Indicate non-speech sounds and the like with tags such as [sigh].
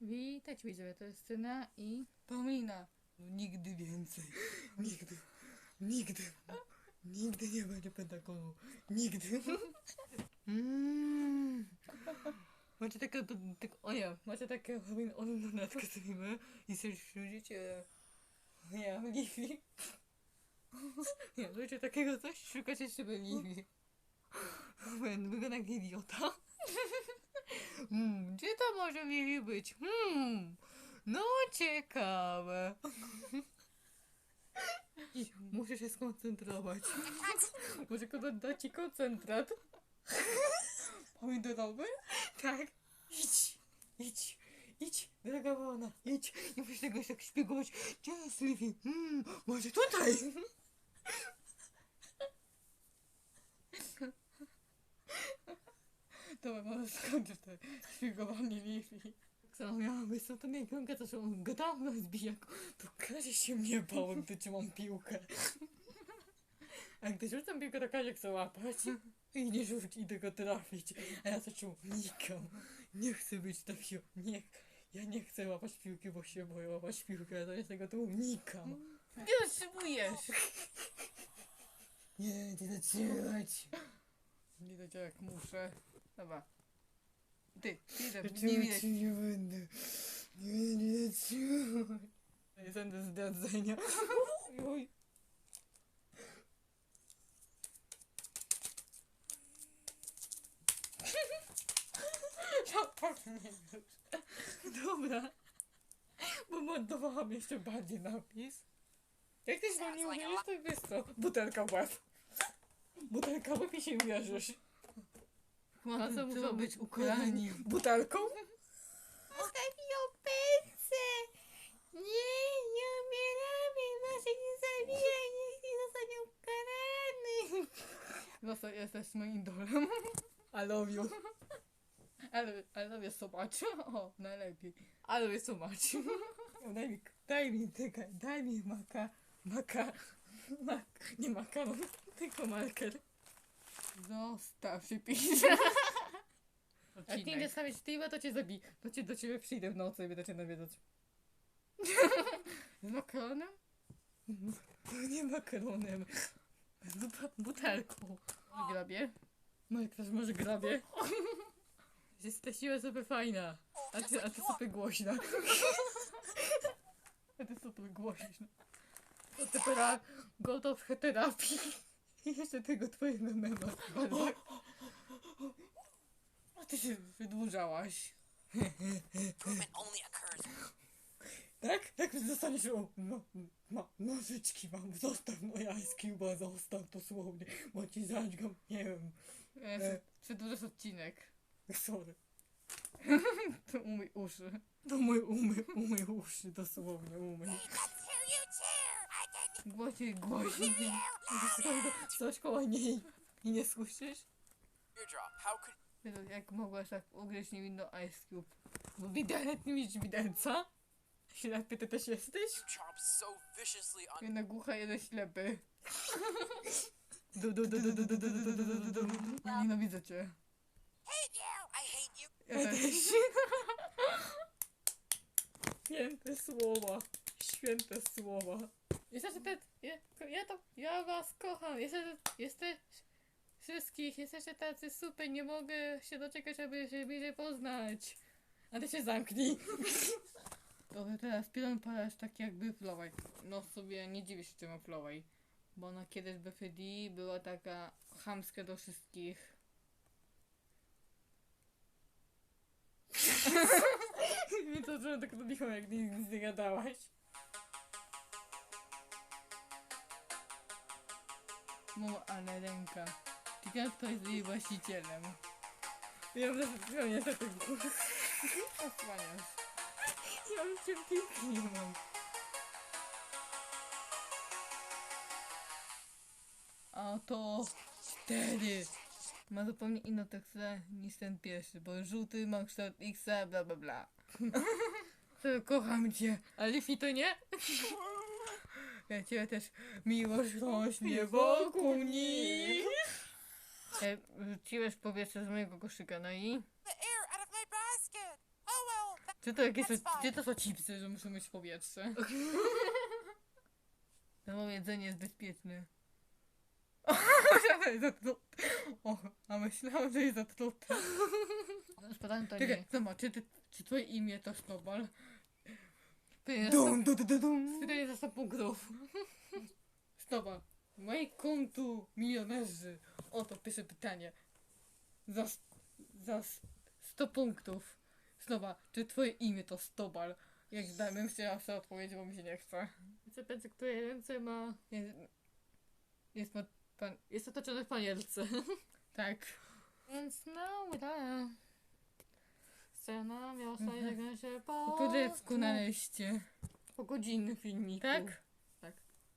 Witajcie widzowie, to jest Syna i Paulina. No nigdy więcej. Nigdy. Nigdy. Nigdy nie będzie pentakomu. Nigdy. Mm. Macie takie, to, tak, o nie, macie takie oglądatkę streamy i sobie śledzicie, nie Livi. Nie, słuchajcie takiego coś, szukacie sobie Livi. Wygląda jak idiota. Mm, gdzie to może Livi być? Hmm, no ciekawe. I muszę się skoncentrować. Może kogoś da ci koncentrat? Pomidorowy? Tak. Idź, idź, idź, droga wolna, idź. Nie musisz tego tak szpiegować. Gdzie jest Livi? Hmm, może tutaj? [laughs] と思います。今度と15番にリーフィー。Sam miałam wystąpienie Junka, to są gadamy z bijaku. Pokaże się mnie bałem, to czy mam piłkę. A gdy rzucam piłkę, to Kaziek chce łapać. I nie rzuć, i go trafić. A ja to czuł, nikam. Nie chcę być takim, nie. Ja nie chcę łapać piłki, bo się boję łapać piłkę, to ja tego tu unikam. Nie otrzymujesz! Nie, nie zaczynać. Nie tak jak muszę. Dobra. Ty, idę, nie Zatrzymać widać. nie będę. Nie, nie zatrzymać. Nie będę zdradzenia. Oj. Dobra. Bo montowałam jeszcze bardziej napis. Jak ty się nie uwierzysz, to wiesz co? Butelka w łeb. Butelka w łeb i się uwierzysz. Trzeba muszą być ukarani. Butelką? Zostawi ją pędzę! Nie, nie umieramy! Nasze nie zabijaj! Niech nie zostanie ukarany! Zostań, jesteś moim idolem. I love you. Ale, ale wiesz, zobacz. O, najlepiej. I love you so much. Daj mi, daj mi, daj mi maka, maka, mak, nie makaron, tylko marker. Zostaw się pisze. Jak nie Odcinek. zostawić Steve'a, to cię zabi. To cię do ciebie przyjdę w nocy i będę cię nawiedzać. Z makaronem? To nie makaronem. Zupa butelką. Grabie. No jak też może grabie. Jesteś siła super fajna. A ty, a ty super głośna. A ty super głośna. A ty teraz gotów terapii. I jeszcze tego twojego mema. A ty się wydłużałaś. Improvement only occurs Tak? Jak zostaniesz o, no, ma, nożyczki mam, zostaw moja Ice Cube'a, zostaw dosłownie, bo ci zadźgam, nie wiem, E, Przedłużasz odcinek. sorry. [laughs] To umyj uszy. To mój umy, umy uszy, dosłownie umy. Głośniej, głośniej. Coś koło niej i nie słyszysz? Jak mogłaś tak ugryźć niewinno Ice Cube? Bo widelec nie widzisz widelca? Ślepy ty też jesteś? Jedna głucha, jeden ślepy. Du, du, du, du, du, du, du, du, du, du, du, du. Nienawidzę cię. Ja też. Święte słowa, święte słowa. Jesteście te, ja, ja to, ja was kocham. Jesteście, jesteś wszystkich, jesteście tacy super, nie mogę się doczekać, aby się bliżej poznać. A ty się zamknij. [laughs] Dobra, teraz pilon palasz tak jakby Flowey. No sobie nie dziwię się czemu Flowey. Bo ona kiedyś w FD była taka chamska do wszystkich. Mi [laughs] to że tak robiło, jak nic nie gadałaś. Ale ręka. Ciekawe kto jest jej właścicielem. Ja bym ja niestety głos. Osłaniasz. Ja już cię piłki nie mam. A to cztery. Ma zupełnie inną teksturę niż ten pierwszy, bo żółty ma kształt X, bla bla bla. [laughs] Kocham cię, ale Lifi to nie? [laughs] Ja cię też miłość rośnie wokół nich. E, Rzuciłeś powietrze z mojego koszyka, no i? Oh Czy to jakieś są, czy to są chipsy, że muszą mieć powietrze? [laughs] To jedzenie jest bezpieczne. O, że jest zatrute. O, a myślałam, że jest zatrute. Spadałem [laughs] to Czekaj, nie. zobacz, czy, ty, czy twoje imię to Snowball? Pytanie Dum, dum, dum, dum. za 100 punktów. Snowball, moi kontu milionerzy. Oto pierwsze pytanie. Za, za s- 100 punktów. Snowball, czy twoje imię to Snowball? Jak damy się sobie odpowiedź, bo mi się nie chce. Chcę pensję, które ręce ma... Jest, jest ma pan... Jest otoczony w panielce. [laughs] Tak. Więc no, uda. Scena miała żegnam się po... Po turecku na liście. Po godzinnym filmiku. Tak?